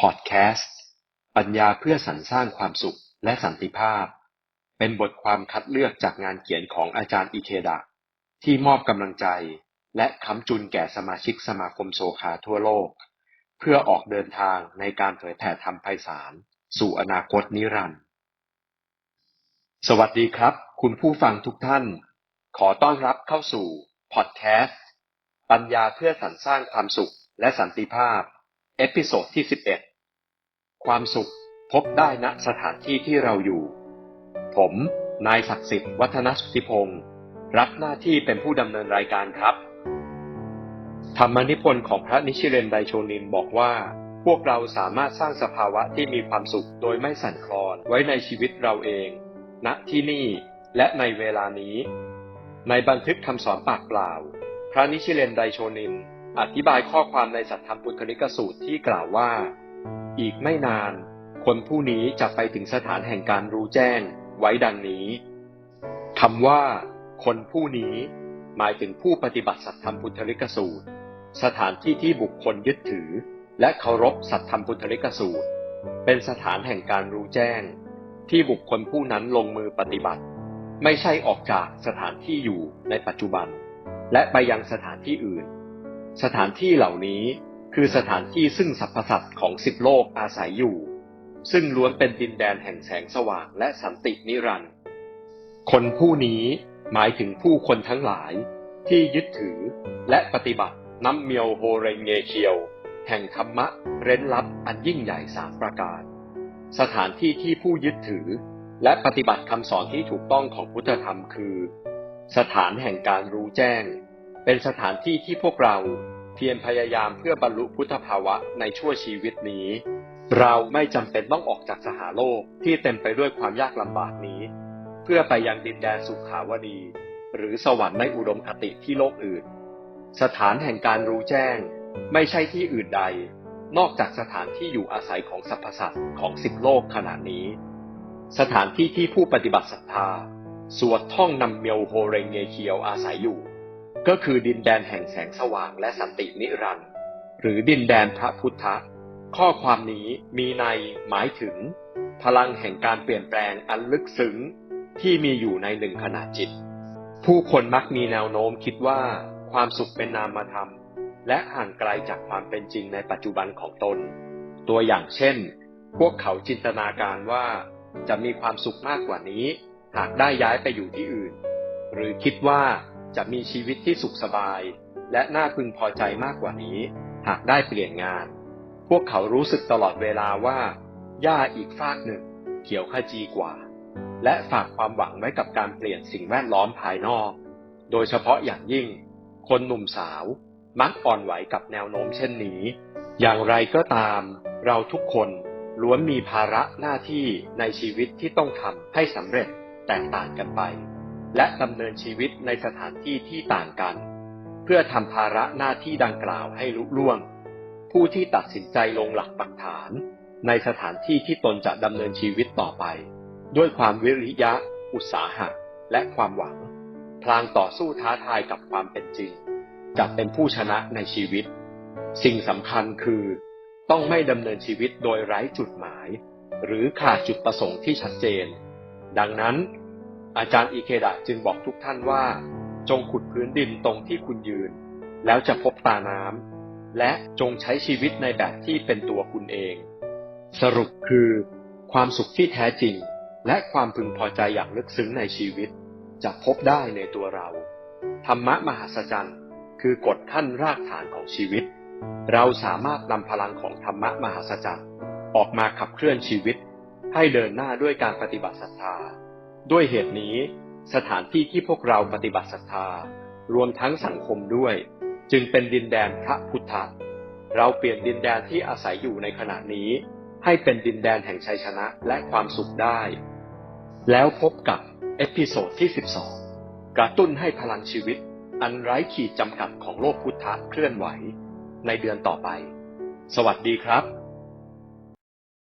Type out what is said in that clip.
พอดแคสต์ ปัญญาเพื่อสรรสร้างความสุขและสันติภาพ เป็นบทความคัดเลือกจากงานเขียนของอาจารย์อิเคดะ ที่มอบกำลังใจ และค้ำจุนแก่สมาชิกสมาคมโซคาทั่วโลก เพื่อออกเดินทางในการเผยแผ่ธรรมไพศาลสู่อนาคตนิรันดร์สวัสดีครับ คุณผู้ฟังทุกท่าน ขอต้อนรับเข้าสู่พอดแคสต์ ปัญญาเพื่อสรรสร้างความสุขและสันติภาพ เอพิโซดที่ 11 ความสุขพบได้ณสถานที่ที่เราอยู่ ผม นายศักดิ์สิทธิ์วัฒนสุทธิพงศ์รับหน้าที่เป็นผู้ดำเนินรายการครับ ธรรมนิพนธ์ของพระนิชิเรนไดโชนินบอกว่า พวกเราสามารถสร้างสภาวะที่มีความสุขโดยไม่สั่นคลอนไว้ในชีวิตเราเอง ณที่นี่และในเวลานี้ ในบันทึกคำสอนปากเปล่า พระนิชิเรนไดโชนิน อธิบายข้อความในสัทธรรมปุถลิกสูตรที่กล่าวว่า อีกไม่นาน คนผู้นี้จะไปถึงสถานแห่งการรู้แจ้ง ไว้ดังนี้คำว่า คนผู้นี้ หมายถึงผู้ปฏิบัติสัทธรรมปุถลิกสูตร สถานที่ที่บุคคลยึดถือ และเคารพสัทธรรมปุถลิกสูตร เป็นสถานแห่งการรู้แจ้ง ที่บุคคลผู้นั้นลงมือปฏิบัติ ไม่ใช่ออกจากสถานที่อยู่ในปัจจุบัน และไปยังสถานที่อื่น สถานที่เหล่านี้คือสถานที่ซึ่งสรรพสัตว์ของสิบโลกอาศัยอยู่ ซึ่งล้วนเป็นดินแดนแห่งแสงสว่างและสันตินิรันดร์คนผู้นี้หมายถึงผู้คนทั้งหลายที่ยึดถือและปฏิบัติน้ำเมียวโฮเรงเงเคียว แห่งธรรมะเร้นลับอันยิ่งใหญ่สามประการ สถานที่ที่ผู้ยึดถือ และปฏิบัติคำสอนที่ถูกต้องของพุทธธรรมคือ สถานแห่งการรู้แจ้ง เป็นสถานที่ที่พวกเราเพียรพยายามเพื่อบรรลุพุทธภาวะในชั่วชีวิตนี้ เราไม่จำเป็นต้องออกจากสหาโลกที่เต็มไปด้วยความยากลำบากนี้ เพื่อไปยังดินแดนสุขาวดี หรือสวรรค์ในอุดมคติที่โลกอื่น สถานแห่งการรู้แจ้ง ไม่ใช่ที่อื่นใด นอกจากสถานที่อยู่อาศัยของสรรพสัตว์ของสิบโลกขนาดนี้ สถานที่ที่ผู้ปฏิบัติศรัทธา สวดท่องนำเมียวโฮเรงเงเคียวอาศัยอยู่ ก็คือดินแดนแห่งแสงสว่างและสันตินิรันดร์หรือดินแดนพระพุทธะ ข้อความนี้มีในหมายถึง พลังแห่งการเปลี่ยนแปลงอันลึกซึ้ง ที่มีอยู่ในหนึ่งขณะจิต ผู้คนมักมีแนวโน้มคิดว่า ความสุขเป็นนามธรรมและห่างไกลจากความเป็นจริงในปัจจุบันของตน ตัวอย่างเช่น พวกเขาจินตนาการว่า จะมีความสุขมากกว่านี้ หากได้ย้ายไปอยู่ที่อื่น หรือคิดว่า จะมีชีวิตที่สุขสบาย และน่าพึงพอใจมากกว่านี้ หากได้เปลี่ยนงาน พวกเขารู้สึกตลอดเวลาว่าหญ้าอีกฟากหนึ่ง เขียวขจีกว่า และฝากความหวังไว้กับการเปลี่ยนสิ่งแวดล้อมภายนอก โดยเฉพาะอย่างยิ่ง คนหนุ่มสาวมักอ่อนไหวกับแนวโน้มเช่นนี้ อย่างไรก็ตาม เราทุกคนล้วนมีภาระหน้าที่ในชีวิตที่ต้องทำให้สำเร็จแตกต่างกันไป และดำเนินชีวิตในสถานที่ที่ต่างกัน เพื่อทำภาระหน้าที่ดังกล่าวให้ลุล่วง ผู้ที่ตัดสินใจลงหลักปักฐาน ในสถานที่ที่ตนจะดำเนินชีวิตต่อไป ด้วยความวิริยะ อุตสาหะ และความหวัง พลางต่อสู้ท้าทายกับความเป็นจริง จะเป็นผู้ชนะในชีวิต สิ่งสำคัญคือ ต้องไม่ดำเนินชีวิตโดยไร้จุดหมาย หรือขาดจุดประสงค์ที่ชัดเจน ดังนั้น อาจารย์อิเคดะจึงบอกทุกท่านว่า จงขุดพื้นดินตรงที่คุณยืน แล้วจะพบตาน้ำและจงใช้ชีวิตในแบบที่เป็นตัวคุณเอง สรุปคือ ความสุขที่แท้จริง และความพึงพอใจอย่างลึกซึ้งในชีวิต จะพบได้ในตัวเรา ธรรมะมหัศจรรย์คือกฎขั้นรากฐานของชีวิต เราสามารถนำพลังของธรรมะมหัศจรรย์ออกมาขับเคลื่อนชีวิต ให้เดินหน้าด้วยการปฏิบัติศรัทธา ด้วยเหตุนี้ สถานที่ที่พวกเราปฏิบัติศรัทธารวมทั้งสังคมด้วย จึงเป็นดินแดนพระพุทธเราเปลี่ยนดินแดนที่อาศัยอยู่ในขณะนี้ ให้เป็นดินแดนแห่งชัยชนะและความสุขได้ แล้วพบกับเอพิโซดที่ 12 กระตุ้นให้พลังชีวิต อันไร้ขีดจำกัดของโลกพุทธะเคลื่อนไหว ในเดือนต่อไป สวัสดีครับ